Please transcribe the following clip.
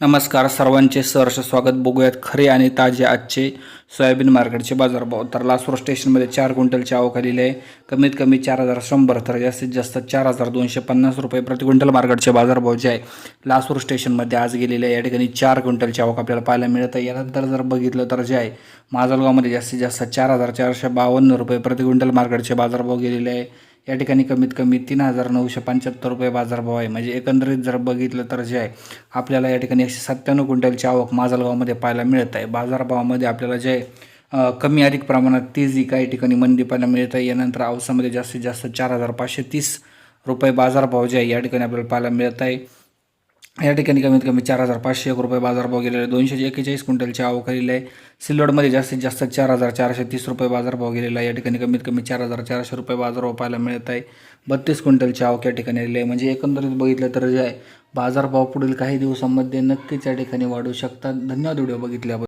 नमस्कार सर्वांचे सहर्ष स्वागत. बघूयात खरे आणि ताजे आजचे सोयाबीन मार्केटचे बाजारभाव. तर लासूर स्टेशनमध्ये चार क्विंटलची आवक आलेली आहे. कमीत कमी चार हजार शंभर तर जास्तीत जास्त चार हजार दोनशे पन्नास रुपये प्रति क्विंटल मार्केटचे बाजारभाव जे आहे लासूर स्टेशनमध्ये आज गेलेले आहे. या ठिकाणी चार क्विंटलची आवक आपल्याला पाहायला मिळत आहे. यानंतर जर बघितलं तर जे आहे माजलगावमध्ये जास्तीत जास्त चार हजार चारशे बावन्न रुपये प्रति क्विंटल मार्केटचे बाजारभाव गेलेले आहे. या ठिकाणी कमीत कमी तीन हजार नऊशे पंच्याहत्तर रुपये बाजारभाव आहे. म्हणजे एकंदरीत जर बघितलं तर जे आहे आपल्याला या ठिकाणी एकशे सत्त्याण्णव क्विंटलची आवक माजलगावमध्ये पाहायला मिळत आहे. बाजारभावामध्ये आपल्याला जे आहे, कमी अधिक प्रमाणात तेजी काही ठिकाणी मंदी पाहायला मिळत आहे. यानंतर औसामध्ये जास्तीत जास्त चार हजार पाचशे तीस रुपये बाजारभाव जे आहे या ठिकाणी आपल्याला पाहायला मिळत आहे. या ठिकाणी कमीत कमी चार हजार पाचशे एक रुपये बाजारभाव गेलेला आहे. दोनशे एक्केचाळीस क्विंटलची आवक आलेली आहे. सिल्लोडमध्ये जास्तीत जास्त चार हजार चारशे तीस रुपये बाजारभाव गेलेला आहे. या ठिकाणी कमीत कमी चार हजार चारशे रुपये बाजारभाव पाहायला मिळत आहे. बत्तीस क्विंटलची आवक या ठिकाणी आलेली आहे. म्हणजे एकंदरीत बघितलं तर जे आहे बाजारभाव पुढील काही दिवसांमध्ये नक्कीच या ठिकाणी वाढू शकतात. धन्यवाद व्हिडिओ बघितल्याबद्दल.